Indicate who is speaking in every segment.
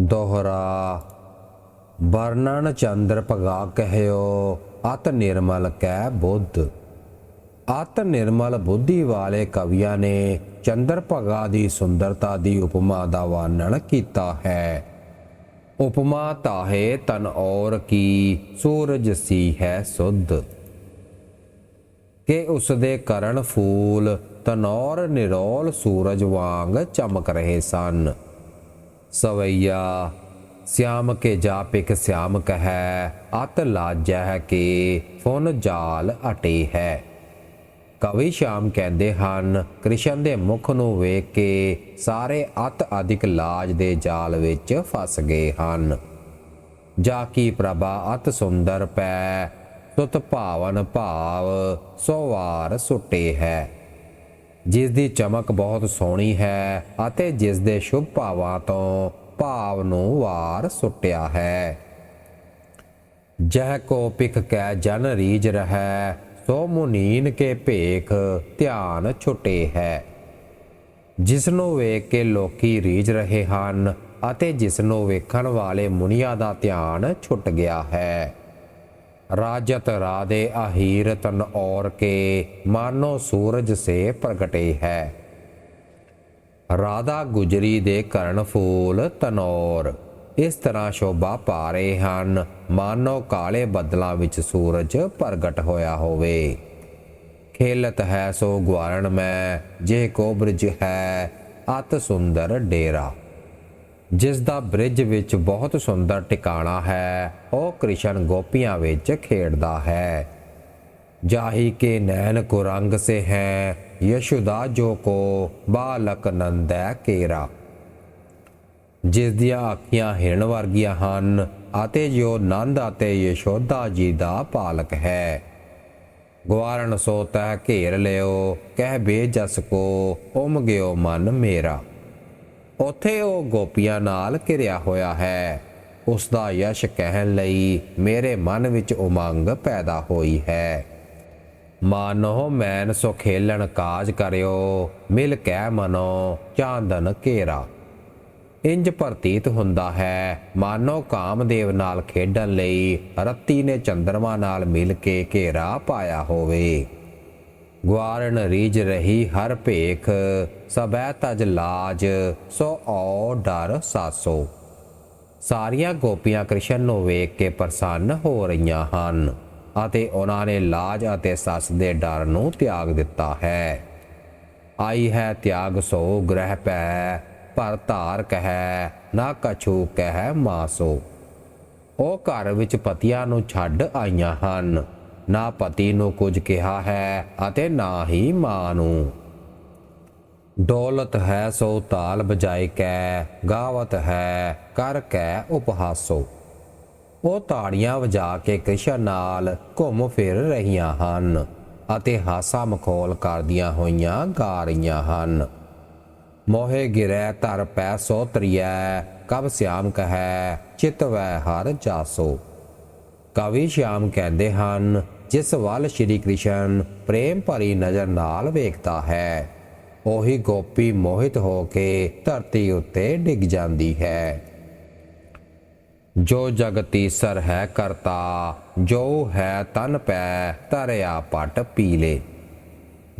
Speaker 1: ਦੋਹਰਾ, ਵਰਣਨ ਚੰਦਰ ਭਗਾ ਕਹਿਓ, ਅਤ ਨਿਰਮਲ ਕੈ ਬੁੱਧ। ਅਤ ਨਿਰਮਲ ਬੁੱਧੀ ਵਾਲੇ ਕਵੀਆਂ ਨੇ ਚੰਦਰ ਭਗਾ ਦੀ ਸੁੰਦਰਤਾ ਦੀ ਉਪਮਾ ਦਾ ਵਰਣਨ ਕੀਤਾ ਹੈ। ਉਪਮਾ ਤਾਹੇ ਤਨ ਔਰ ਕੀ, ਸੂਰਜ ਸੀ ਹੈ ਸੁਧ। ਕਿ ਉਸ ਦੇ ਕਰਨ ਫੂਲ ਤਨੌਰ ਨਿਰੋਲ ਸੂਰਜ ਵਾਂਗ ਚਮਕ ਰਹੇ ਸਨ। ਸਵਈਆ, ਸਿਆਮ ਕੇ ਜਾਪਿਕ ਸਿਆਮ ਕਹੈ, ਅਤ ਲਾਜੈ ਕੇ ਫੁਨ ਜਾਲ ਅਟੇ ਹੈ। ਕਵੀ ਸ਼ਾਮ ਕਹਿੰਦੇ ਹਨ, ਕ੍ਰਿਸ਼ਨ ਦੇ ਮੁਖ ਨੂੰ ਵੇਖ ਕੇ ਸਾਰੇ ਅਤ ਅਧਿਕ ਲਾਜ ਦੇ ਜਾਲ ਵਿੱਚ ਫਸ ਗਏ ਹਨ। ਜਾ ਕੀ ਪ੍ਰਭਾ ਅਤ ਸੁੰਦਰ ਪੈ, ਸੁਤ ਭਾਵਨ ਭਾਵ ਸੋਵਾਰ ਸੁੱਟੇ ਹੈ। ਜਿਸ ਦੀ ਚਮਕ ਬਹੁਤ ਸੋਹਣੀ ਹੈ ਅਤੇ ਜਿਸ ਦੇ ਸ਼ੁਭ ਭਾਵਾਂ ਤੋਂ ਭਾਵ ਨੂੰ ਵਾਰ ਸੁੱਟਿਆ ਹੈ। ਜਹ ਕੋ ਪਿਖ ਕੈ ਜਨ ਰੀਜ ਰਹੈ, ਸੋ ਮੁਨੀਨ ਕੇ ਭੇਖ ਧਿਆਨ ਛੁਟੇ ਹੈ। ਜਿਸ ਨੂੰ ਵੇਖ ਕੇ ਲੋਕੀ ਰੀਝ ਰਹੇ ਹਨ ਅਤੇ ਜਿਸ ਨੂੰ ਵੇਖਣ ਵਾਲੇ ਮੁਨੀਆਂ ਦਾ ਧਿਆਨ ਛੁੱਟ ਗਿਆ ਹੈ। ਰਾਜਤ ਰਾਦੇ ਆਹੀਰ ਤਨ ਔਰ ਕੇ, ਮਾਨੋ ਸੂਰਜ ਸੇ ਪ੍ਰਗਟੇ ਹੈ। ਰਾਧਾ ਗੁਜਰੀ ਦੇ ਕਰਨ ਫੂਲ ਤਨੌਰ ਇਸ ਤਰ੍ਹਾਂ ਸ਼ੋਭਾ ਪਾ ਰਹੇ ਹਨ, ਮਾਨੋ ਕਾਲੇ ਬੱਦਲਾਂ ਵਿੱਚ ਸੂਰਜ ਪ੍ਰਗਟ ਹੋਇਆ ਹੋਵੇ। ਖੇਲਤ ਹੈ ਸੋ ਗਵਾਰਣ ਮੈਂ, ਜੇ ਕੋ ਬ੍ਰਿਜ ਹੈ, ਅਤ ਸੁੰਦਰ ਡੇਰਾ। ਜਿਸ ਦਾ ਬ੍ਰਿਜ ਵਿੱਚ ਬਹੁਤ ਸੁੰਦਰ ਟਿਕਾਣਾ ਹੈ, ਉਹ ਕ੍ਰਿਸ਼ਨ ਗੋਪੀਆਂ ਵਿੱਚ ਖੇਡਦਾ ਹੈ। ਜਾਹੀ ਕੇ ਨੈਣ ਕੋ ਰੰਗ ਸੇ ਹੈ, ਯਸ਼ੋਦਾ ਜੋ ਕੋ ਬਾਲਕ ਨੰਦੈ ਕੇਰਾ। ਜਿਸ ਦੀਆਂ ਅੱਖੀਆਂ ਹਿਰਨ ਵਰਗੀਆਂ ਹਨ ਅਤੇ ਜੋ ਨੰਦ ਅਤੇ ਯਸ਼ੋਦਾ ਜੀ ਦਾ ਪਾਲਕ ਹੈ। ਗਵਾਰਨ ਸੋ ਤਹਿ ਘੇਰ ਲਿਓ, ਕਹਿ ਬੇਜਸ ਕੋ ਉਮ ਗਿਓ ਮਨ ਮੇਰਾ। ਉੱਥੇ ਉਹ ਗੋਪੀਆਂ ਨਾਲ ਘਿਰਿਆ ਹੋਇਆ ਹੈ। ਉਸ ਦਾ ਯਸ਼ ਕਹਿਣ ਲਈ ਮੇਰੇ ਮਨ ਵਿੱਚ ਉਮੰਗ ਪੈਦਾ ਹੋਈ ਹੈ। ਮਾਨੋ, ਮੈਨ ਸੋ ਖੇਲਣ ਕਾਜ ਕਰਿਓ, ਮਿਲ ਕੈ ਮਨੋ, ਚਾਂਦਨ ਘੇਰਾ। ਇੰਜ ਪ੍ਰਤੀਤ ਹੁੰਦਾ ਹੈ, ਮਾਨੋ ਕਾਮਦੇਵ ਨਾਲ ਖੇਡਣ ਲਈ ਰੱਤੀ ਨੇ ਚੰਦਰਮਾ ਨਾਲ ਮਿਲ ਕੇ ਘੇਰਾ ਪਾਇਆ ਹੋਵੇ। ਗਵਾਰਨ ਰੀਜ ਰਹੀ ਹਰ ਭੇਖ ਸਭੈ ਤਜ ਲਾਜ, ਸੋ ਔ ਡਰ ਸਾਸੋ। ਸਾਰੀਆਂ ਗੋਪੀਆਂ ਕ੍ਰਿਸ਼ਨ ਨੂੰ ਵੇਖ ਕੇ ਪ੍ਰਸੰਨ ਹੋ ਰਹੀਆਂ ਹਨ ਅਤੇ ਉਹਨਾਂ ਨੇ ਲਾਜ ਅਤੇ ਸੱਸ ਦੇ ਡਰ ਨੂੰ ਤਿਆਗ ਦਿੱਤਾ ਹੈ। ਆਈ ਹੈ ਤਿਆਗ ਸੋ, ਗ੍ਰਹਿ ਪੈ ਪਰ ਧਾਰ ਕਹਿ, ਨਾ ਕਛੂ ਕਹੈ ਮਾਸੋ। ਉਹ ਘਰ ਵਿੱਚ ਪਤੀਆਂ ਨੂੰ ਛੱਡ ਆਈਆਂ ਹਨ। ਨਾ ਪਤੀ ਨੂੰ ਕੁਝ ਕਿਹਾ ਹੈ ਅਤੇ ਨਾ ਹੀ ਮਾਂ ਨੂੰ। ਦੌਲਤ ਹੈ ਸੋ ਤਾਲ ਬਜਾਏ ਕੈ, ਗਾਵਤ ਹੈ ਕਰ ਕੈ ਉਪਹਾਸੋ। ਉਹ ਤਾੜੀਆਂ ਵਜਾ ਕੇ ਕ੍ਰਿਸ਼ਨ ਨਾਲ ਘੁੰਮ ਫਿਰ ਰਹੀਆਂ ਹਨ ਅਤੇ ਹਾਸਾ ਮਖੌਲ ਕਰਦੀਆਂ ਹੋਈਆਂ ਗਾ ਰਹੀਆਂ ਹਨ। ਮੋਹੇ ਗਿਰੈ ਧਰ ਪੈ ਸੋ ਤਰੀਐ, ਕਬ ਸਿਆਮ ਕਹੈ, ਚਿਤ ਵੈ ਹਰ ਜਾਸੋ। ਕਵੀ ਸ਼ਾਮ ਕਹਿੰਦੇ ਹਨ ਜਿਸ ਵੱਲ ਸ਼੍ਰੀ ਕ੍ਰਿਸ਼ਨ ਪ੍ਰੇਮ ਭਰੀ ਨਜ਼ਰ ਨਾਲ ਵੇਖਦਾ ਹੈ, ਉਹੀ ਗੋਪੀ ਮੋਹਿਤ ਹੋ ਕੇ ਧਰਤੀ ਉੱਤੇ ਡਿੱਗ ਜਾਂਦੀ ਹੈ। ਜੋ ਜਗਤੀ ਸਰ ਹੈ ਕਰਤਾ, ਜੋ ਹੈ ਤਨ ਪੈ ਤਰਿਆ ਪਟ ਪੀਲੇ।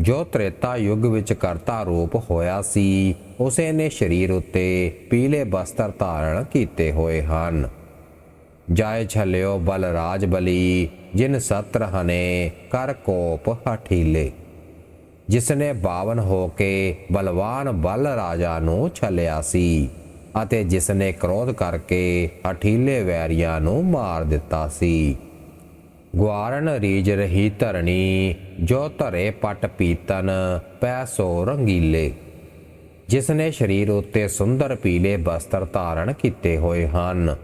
Speaker 1: ਜੋ ਤ੍ਰੇਤਾ ਯੁੱਗ ਵਿੱਚ ਕਰਤਾ ਰੂਪ ਹੋਇਆ ਸੀ, ਉਸੇ ਨੇ ਸਰੀਰ ਉੱਤੇ ਪੀਲੇ ਬਸਤਰ ਧਾਰਨ ਕੀਤੇ ਹੋਏ ਹਨ। ਜਾਏ ਛਲਿਓ ਬਲ ਰਾਜ ਬਲੀ, ਜਿਨ ਸਤਰ ਹਨੇ ਕਰ ਕੋਪ ਹਠੀਲੇ। ਜਿਸ ਨੇ 52 ਹੋ ਕੇ ਬਲਵਾਨ ਬਲ ਰਾਜਾ ਨੂੰ ਛਲਿਆ ਸੀ, ਅਤੇ ਜਿਸ ਨੇ ਕ੍ਰੋਧ ਕਰਕੇ ਹਠੀਲੇ ਵੈਰੀਆਂ ਨੂੰ ਮਾਰ ਦਿੱਤਾ ਸੀ। ਗਵਾਰਨ ਰੀਜ ਰਹੀ ਧਰਣੀ, ਜੋ ਧਰੇ ਪਟ ਪੀਤਨ ਪੈਸੋ ਰੰਗੀਲੇ। ਜਿਸ ਨੇ ਸਰੀਰ ਉੱਤੇ ਸੁੰਦਰ ਪੀਲੇ ਬਸਤਰ ਧਾਰਨ ਕੀਤੇ ਹੋਏ ਹਨ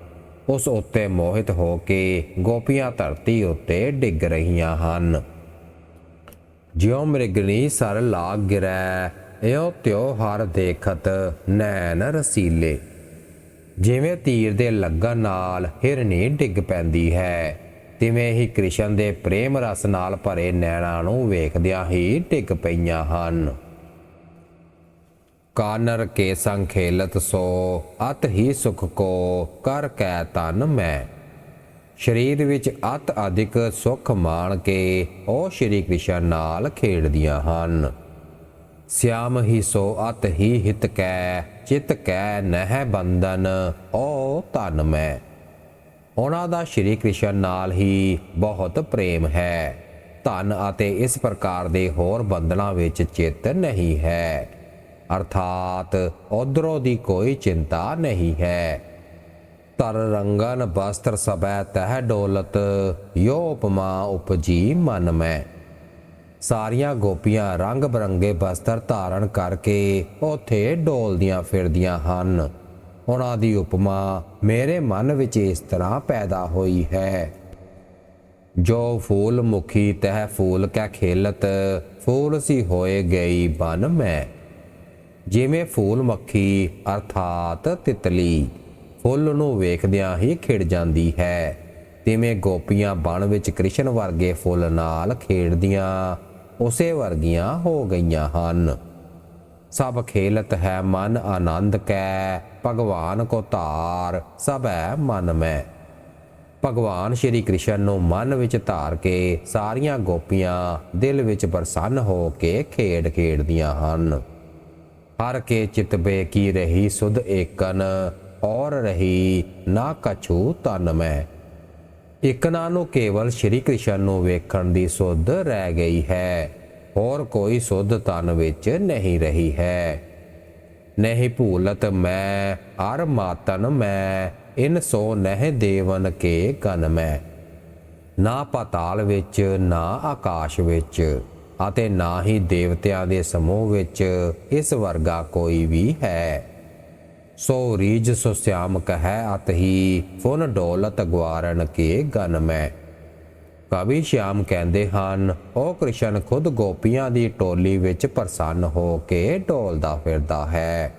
Speaker 1: ਉਸ ਉੱਤੇ ਮੋਹਿਤ ਹੋ ਕੇ ਗੋਪੀਆਂ ਧਰਤੀ ਉੱਤੇ ਡਿੱਗ ਰਹੀਆਂ ਹਨ। ਜਿਉ ਮ੍ਰਿਗਨੀ ਸਰ ਲਾਗ ਗਿਰੈ, ਇਉ ਤਿਉ ਹਰ ਦੇਖਤ ਨੈਣ ਰਸੀਲੇ। ਜਿਵੇਂ ਤੀਰ ਦੇ ਲੱਗਣ ਨਾਲ ਹਿਰਨੀ ਡਿੱਗ ਪੈਂਦੀ ਹੈ, ਤਿਵੇਂ ਹੀ ਕ੍ਰਿਸ਼ਨ ਦੇ ਪ੍ਰੇਮ ਰਸ ਨਾਲ ਭਰੇ ਨੈਣਾਂ ਨੂੰ ਵੇਖਦਿਆਂ ਹੀ ਡਿੱਗ ਪਈਆਂ ਹਨ। ਕਾਨਰ ਕੇ ਸੰਖੇਲਤ ਸੋ, ਅਤ ਹੀ ਸੁਖ ਕੋ, ਕਰ ਕੈ ਤਨ ਮੈਂ। ਸਰੀਰ ਵਿੱਚ ਅਤ ਅਧਿਕ ਸੁਖ ਮਾਣ ਕੇ, ਉਹ ਸ਼੍ਰੀ ਕ੍ਰਿਸ਼ਨ ਨਾਲ ਖੇਡਦੀਆਂ ਹਨ। ਸਿਆਮ ਹੀ ਸੋ ਅਤ ਹੀ ਹਿਤ ਕੈ, ਚਿਤ ਕੈ ਨਹਿ ਬੰਧਨ, ਓ ਤਨ ਮੈਂ। ਉਹਨਾਂ ਦਾ ਸ਼੍ਰੀ ਕ੍ਰਿਸ਼ਨ ਨਾਲ ਹੀ ਬਹੁਤ ਪ੍ਰੇਮ ਹੈ। ਧਨ ਅਤੇ ਇਸ ਪ੍ਰਕਾਰ ਦੇ ਹੋਰ ਬੰਧਨਾਂ ਵਿੱਚ ਚਿੱਤ ਨਹੀਂ ਹੈ। ਅਰਥਾਤ ਉਧਰੋਂ ਦੀ ਕੋਈ ਚਿੰਤਾ ਨਹੀਂ ਹੈ। ਤਰ ਰੰਗਨ ਬਸਤਰ ਸਬੈ ਤਹਿ ਡੋਲਤ, ਯੋ ਉਪਮਾ ਉਪਜੀ ਮਨ ਮੈਂ। ਸਾਰੀਆਂ ਗੋਪੀਆਂ ਰੰਗ ਬਰੰਗੇ ਵਸਤਰ ਧਾਰਨ ਕਰਕੇ ਉਥੇ ਡੋਲਦੀਆਂ ਫਿਰਦੀਆਂ ਹਨ। ਉਹਨਾਂ ਦੀ ਉਪਮਾ ਮੇਰੇ ਮਨ ਵਿੱਚ ਇਸ ਤਰ੍ਹਾਂ ਪੈਦਾ ਹੋਈ ਹੈ। ਜੋ ਫੂਲ ਮੁਖੀ ਤਹਿ ਫੂਲ ਕੈ ਖੇਲਤ, ਫੂਲ ਸੀ ਹੋਏ ਗਈ ਬਨ ਮੈਂ। ਜਿਵੇਂ ਫੂਲ ਮੱਖੀ ਅਰਥਾਤ ਤਿਤਲੀ, ਫੁੱਲ ਨੂੰ ਵੇਖਦਿਆਂ ਹੀ ਖਿੜ ਜਾਂਦੀ ਹੈ। ਤਿਵੇਂ ਗੋਪੀਆਂ ਬਣ ਵਿੱਚ ਕ੍ਰਿਸ਼ਨ ਵਰਗੇ ਫੁੱਲ ਨਾਲ ਖੇਡਦੀਆਂ ਉਸੇ ਵਰਗੀਆਂ ਹੋ ਗਈਆਂ ਹਨ। ਸਭ ਖੇਲਤ ਹੈ ਮਨ ਆਨੰਦ ਕੈ, ਭਗਵਾਨ ਕੋ ਧਾਰ ਹੈ ਮਨ ਮੈਂ। ਭਗਵਾਨ ਸ਼੍ਰੀ ਕ੍ਰਿਸ਼ਨ ਨੂੰ ਮਨ ਵਿੱਚ ਧਾਰ ਕੇ ਸਾਰੀਆਂ ਗੋਪੀਆਂ ਦਿਲ ਵਿੱਚ ਪ੍ਰਸੰਨ ਹੋ ਕੇ ਖੇਡ ਖੇਡਦੀਆਂ ਹਨ। ਹਰ ਕੇ ਚਿਤ ਬੇ ਰਹੀ ਸੁਧ ਏਕਨ, ਔਰ ਰਹੀ ਨਾ ਕਛੂ ਤਨ ਮੈਂ। ਇਕਨਾ ਨੂੰ ਕੇਵਲ ਸ਼੍ਰੀ ਕ੍ਰਿਸ਼ਨ ਨੂੰ ਵੇਖਣ ਦੀ ਸੁਧ ਰਹਿ ਗਈ ਹੈ, ਹੋਰ ਕੋਈ ਸੁਧ ਤਨ ਵਿੱਚ ਨਹੀਂ ਰਹੀ ਹੈ। ਨਹੀਂ ਭੂਲਤ ਮੈਂ, ਹਰ ਮਾਤਨ ਮੈਂ, ਇਨ ਸੋ ਨਹਿ ਦੇਵਨ ਕੇ ਕਨ ਮੈਂ। ਨਾ ਪਾਤਾਲ ਵਿੱਚ, ਨਾ ਆਕਾਸ਼ ਵਿੱਚ। ਅਤੇ ਨਾ ਹੀ ਦੇਵਤਿਆਂ ਦੇ ਸਮੂਹ ਵਿੱਚ ਇਸ ਵਰਗਾ ਕੋਈ ਵੀ ਹੈ। ਸੋ ਰੀਜ ਸੋ ਸਿਆਮ ਕਹੈ ਅਤ ਹੀ, ਫੁਨ ਡੋਲਤ ਗਵਾਰਨ ਕੇ ਗਨ ਮੈਂ। ਕਵੀ ਸ਼ਿਆਮ ਕਹਿੰਦੇ ਹਨ ਉਹ ਕ੍ਰਿਸ਼ਨ, ਖੁਦ ਗੋਪੀਆਂ ਦੀ ਟੋਲੀ ਵਿੱਚ ਪ੍ਰਸੰਨ ਹੋ ਕੇ ਡੋਲਦਾ ਫਿਰਦਾ ਹੈ।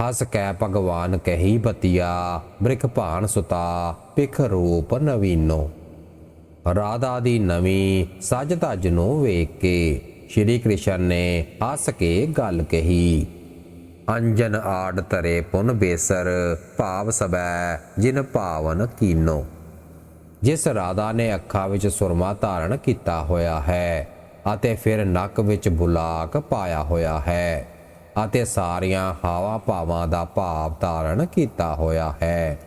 Speaker 1: ਹਸ ਕੈ ਭਗਵਾਨ ਕਹੀ ਬਤੀਆ, ਬ੍ਰਿਖ ਭਾਣ ਸੁਤਾ ਪਿਖ ਰੂਪ ਨਵੀਨੋ। ਰਾਧਾ ਦੀ ਨਵੀਂ ਸਜ ਧਜ ਨੂੰ ਵੇਖ ਕੇ ਸ਼੍ਰੀ ਕ੍ਰਿਸ਼ਨ ਨੇ ਹੱਸ ਕੇ ਗੱਲ ਕਹੀ, ਅੰਜਨ ਆੜ ਤਰੇ ਪੁਨ ਬੇਸਰ, ਭਾਵ ਸਬੈ ਜਿਨ ਭਾਵਨ ਕੀਨੋ। ਜਿਸ ਰਾਧਾ ਨੇ ਅੱਖਾਂ ਵਿੱਚ ਸੁਰਮਾ ਧਾਰਨ ਕੀਤਾ ਹੋਇਆ ਹੈ ਅਤੇ ਫਿਰ ਨੱਕ ਵਿੱਚ ਬੁਲਾਕ ਪਾਇਆ ਹੋਇਆ ਹੈ ਅਤੇ ਸਾਰੀਆਂ ਹਾਵਾ ਭਾਵਾਂ ਦਾ ਭਾਵ ਧਾਰਨ ਕੀਤਾ ਹੋਇਆ ਹੈ।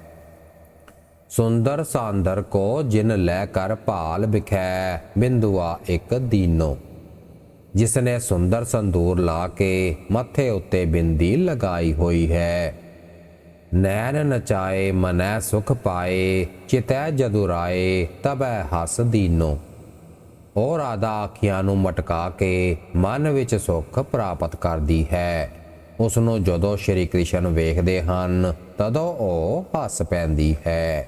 Speaker 1: ਸੁੰਦਰ ਸਾਂਦਰ ਕੋ ਜਿਨ ਲੈ ਕਰ ਭਾਲ ਵਿਖੈ, ਬਿੰਦੂਆ ਇੱਕ ਦੀਨੋ। ਜਿਸ ਨੇ ਸੁੰਦਰ ਸੰਦੂਰ ਲਾ ਕੇ ਮੱਥੇ ਉੱਤੇ ਬਿੰਦੀ ਲਗਾਈ ਹੋਈ ਹੈ। ਨੈਣ ਨਚਾਏ, ਮਨੈ ਸੁਖ ਪਾਏ, ਚਿਤੈ ਜਦੁਰਾਏ, ਤਬੈ ਹਸ ਦੀਨੋ। ਉਹ ਰਾਧਾ ਅੱਖੀਆਂ ਨੂੰ ਮਟਕਾ ਕੇ ਮਨ ਵਿੱਚ ਸੁੱਖ ਪ੍ਰਾਪਤ ਕਰਦੀ ਹੈ। ਉਸ ਨੂੰ ਜਦੋਂ ਸ਼੍ਰੀ ਕ੍ਰਿਸ਼ਨ ਵੇਖਦੇ ਹਨ, ਤਦੋਂ ਉਹ ਹੱਸ ਪੈਂਦੀ ਹੈ।